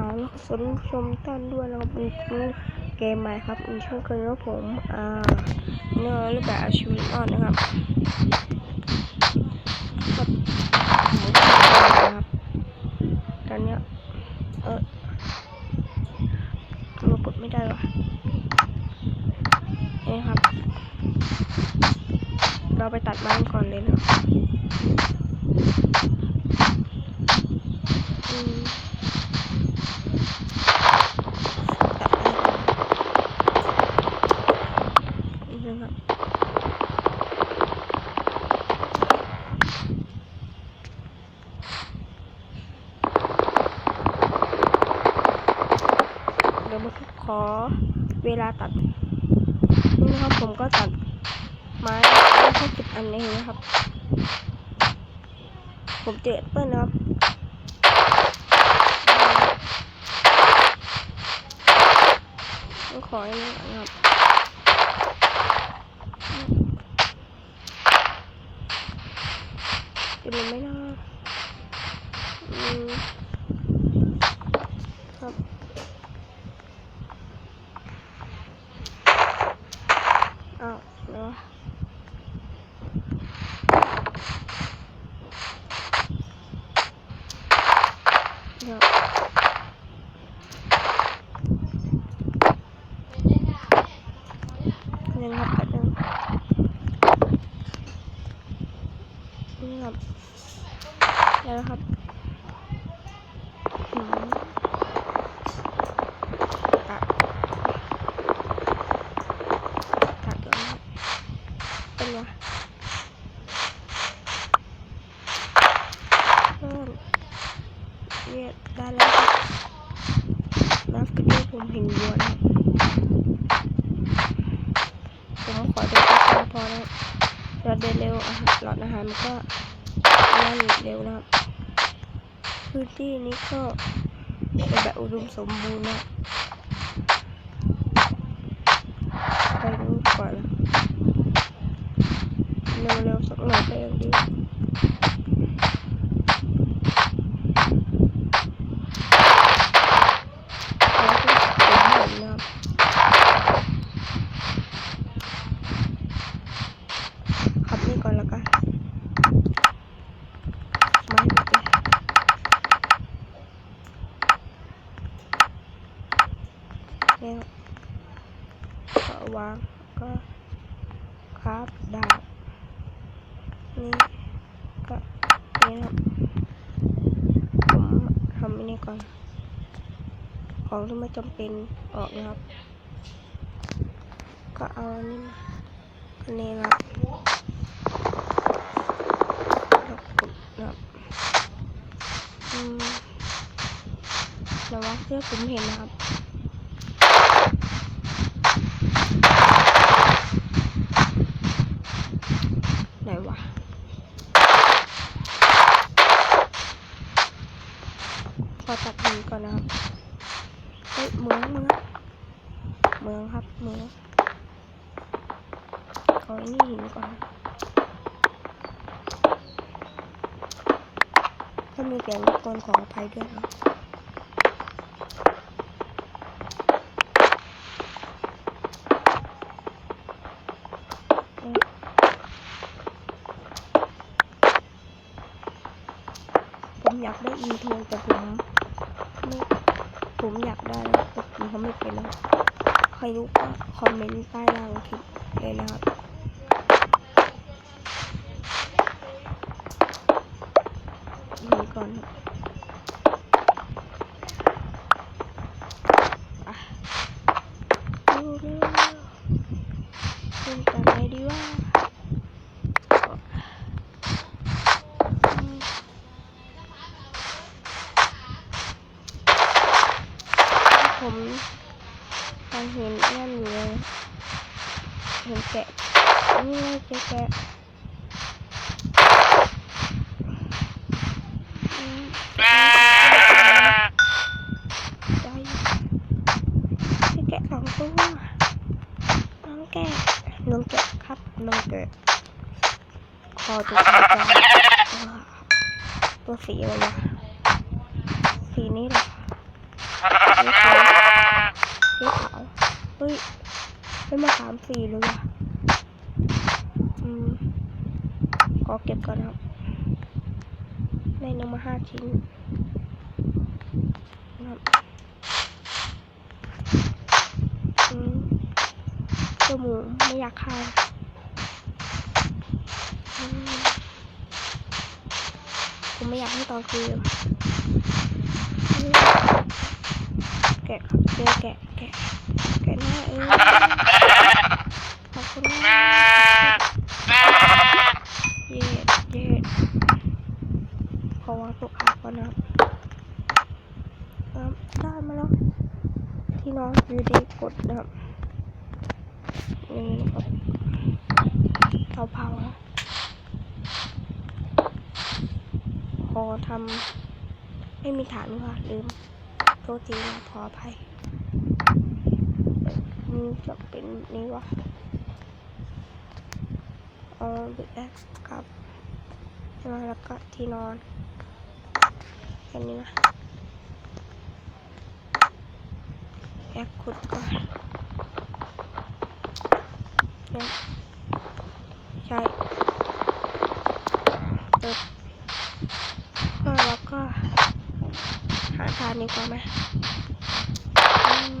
าวและสนชมท่านด้วยนะครับเป็นเกมใหม่ครับอีกเช่นเคยครับผม อ่าเนื้อรูปแบบอาชีวิตรอดนะครับครับครับตอนนี้เออเรากดไม่ได้วะนี่ครับ เราไปตัดไม้ก่อนเลยนะ อืมตัดไม้ก่อนนี่นะครับ เดี๋ยวมาขอเวลาตัด นี่นะครับผมก็ตัดไม้ได้แค่สิบอันเองนะครับ ผมเจอแอปเปิ้ลนะครับต้องขออันนี้อนะครับจะลงไหม่นะอืมครับ อ้าวเนาะเดี๋ยวยังครับแป๊บนึงนี่ครับแล้วนะครับหืมอะ ตัดแล้วนะครับเป็นไงเพิ่ม เยได้แล้วครับแล้วก็ที่ผมเห็นวัวนะผมขอดูแค่นี้พอแล้วเราเดินเร็วหลอดอาหารมันก็นั่นเร็วนะครับพื้นที่นี้ก็เป็นแบบอุดมสมบูรณ์นะไปดูก่อนเร็วๆสักหน่อยก็ยังดีแล้วก็ผมเห็นนะครับขับนี่ก่อนแล้วกันไม่หมดเลยเนี่ยก็วางก็ ครับดาบนี่ก็นี่นะผมทำอันนี้ก่อน ของที่ไม่จำเป็นออกนะครับ ก็เอาอันนี้มาอันนี้นะครับแล้วกดนะครับอืมแล้วว่าเพื่อผมเห็นนะครับ ไหนวะ ขอ ตัดหินก่อนนะครับเฮ้ยเมืองเมืองเมืองครับเมืองขอไอ้นี่หินก่อนถ้ามีเสียงรบกวนขออภัยด้วยนะเอ้ยผมอยากได้อินโทรแต่ผม ผมอยากได้นะผมทำไม่เป็นนะใครรู้ก็คอมเมนต์ใต้ล่างคลิปเลยนะครับดูก่อนอะดูเร็วเล่นจากไหน นี่แกพี่แกะสองตัวน้องแกะน้องแกะครับน้องแกะคอตัวจริงจังตัวสีอะไรวะสีนี้เหรอสีขาวสีขาวเฮ้ยได้มาสามสีเลยว่ะอืมข อเก็บก่อนครับได้นำมาห้าชิ้นนะครับอืมเจ้าหมูไม่อยากฆ่าอืมผมไม่อยากให้ตอนคืนแกะครับเจอแกะแกะแกะหน้าเองขอบคุณมากเย็ดเย็ดขอวางตัวขาก่อ นะครับครับได้มาแล้วที่น้อนอยู่ดีกดนะครับนี่ครับเตาเผาพอทำไม่มีฐานค่ะลืมโทษทีนะขออภัยมันจะเป็นนี้วะเอาบิดแอคกับใช่ไหมแล้วก็ที่นอน แค่นี้นะแอคขุดก่อนใช่เติบแล้วก็หาทานดีกว่าไหมอืม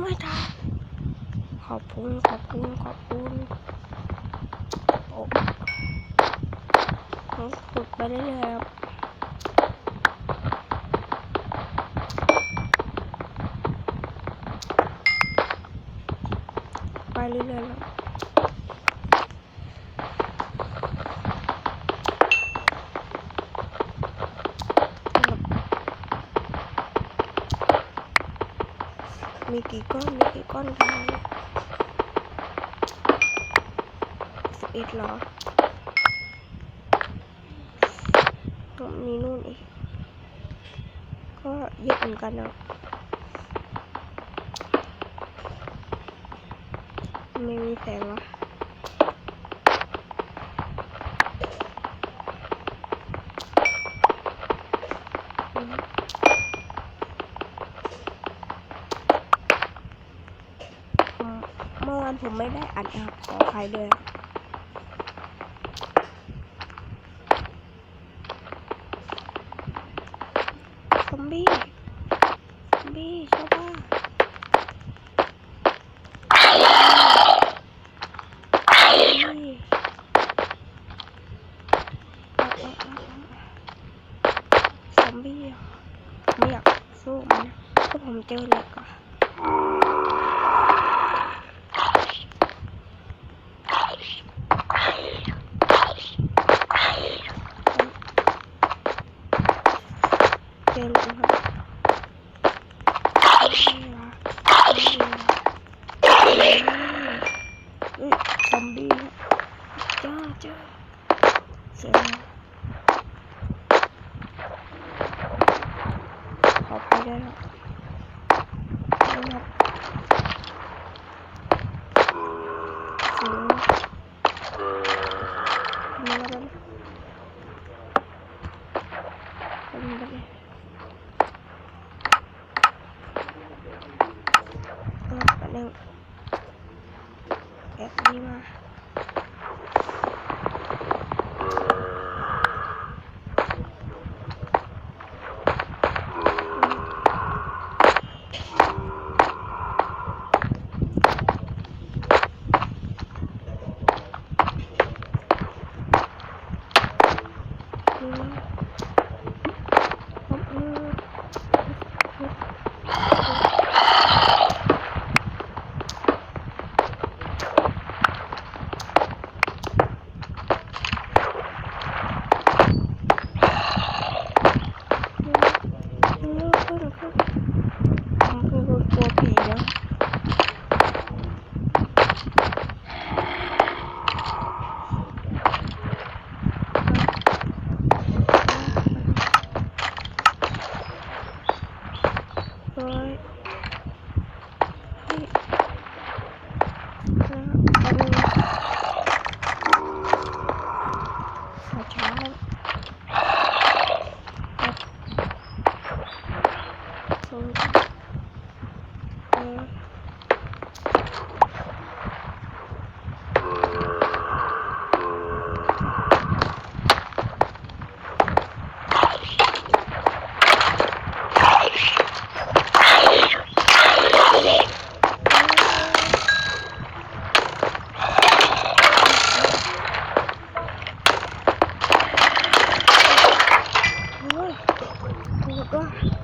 ไม่ทานขอบคุณขอบคุณขอบคุณโอ้ขุด ไปเรื่อยๆครับไปเรื่อยๆแล้วมีกี่ก้อน มีกี่ก้อนกันสิบเอ็ดหรอ มีนู่นอีก ก็เยอะเหมือนกันนะไม่มีแสงวะเมื่อวานผมไม่ได้อัดนะครับขออภัยด้วย Sonra. Evet. Look.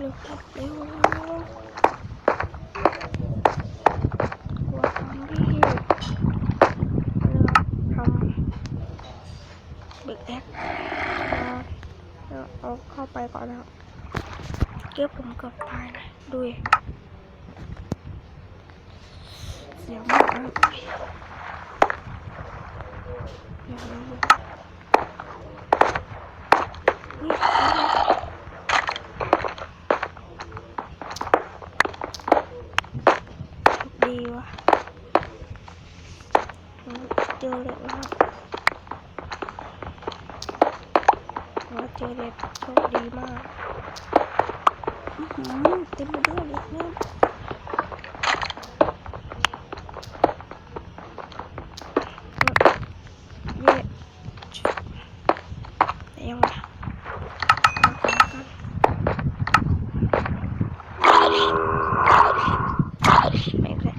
เร็วเร็วเร็วกลัวซอมบี้เร็วทำเบิ๊กแอคเอาเอาเข้าไปก่อนนะครับเก็บผมกือบตายนะดูเสียงมากนะเดี๋ยวนะนี่ดีวะอืมเจอเหล็กแล้วว่าเจอเหล็กโชคดีมาก อื้อหือ เต็มไปด้วยเหล็กเนี่ยเย่แต่ยังวะเอาของกันไม่ใช่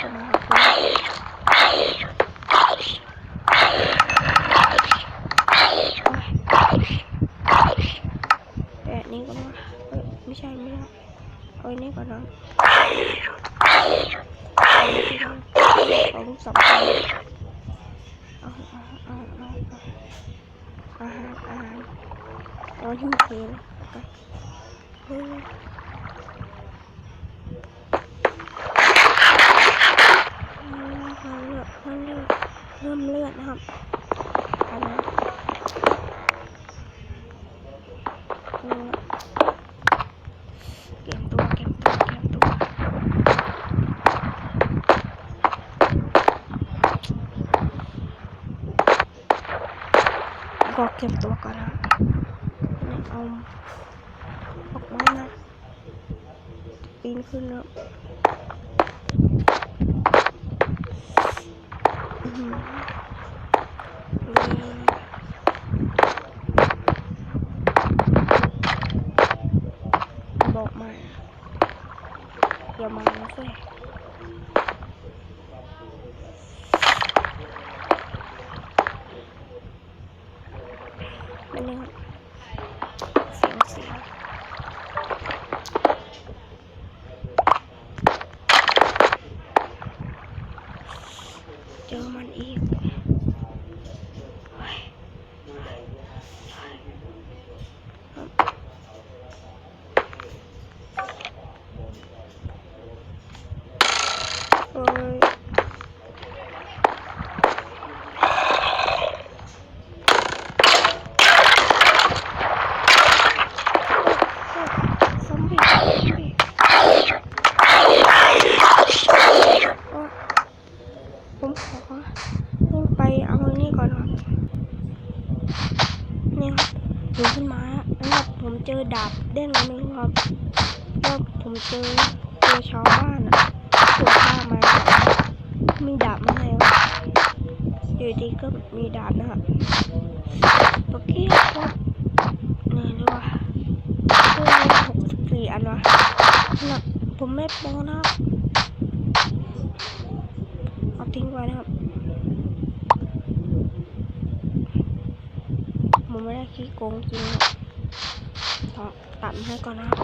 จะมาหาคุณแต่อันนี้ก็มาเอ้ยไม่ใช่ไม่ใช่เอาอันนี้ก่อนนะเอาอันนี้ก่อนเอาลูกสองคนเอาเอาเอาเอาเอา อาหารอาหารเอาที่มันเทเลยไปเฮ้ยเริ่มเลือดเริ่มเลือดเริ่มเลือดนะครับอันนั้นเลือดเก็บตัวเก็บตัวเก็บตัว ก็เก็บตัวก่อนนะเอาออกไม้นะปีนขึ้นแล้วอื้อหือนี่บอกมาอย่ามานะเฟ้ยมันยังเสียงเสียงเจอมันอีกเฮ้ย เฮ้ยซอมบี้ซอมบี้โอ๊ยผมขอขึ้นไปเอาอันนี้ก่อนครับนี่ครับถึงขึ้นมาแล้วผมเจอดาบเด้งมาไม่รู้ครับแล้วผมเจอเจอชาวบ้านอะถูกฆ่าม มีดาบมาให้ครับอยู่ดีก็มีดาบนะครับโอเคครับนี่ด้วยว่าเพื่อนหกสิบสี่อันวะนะผมไม่โปนะครับเอาทิ้งไว้นะครับผมไม่ได้ขี้โกงจริงครับขอตัดให้ก่อนนะครับ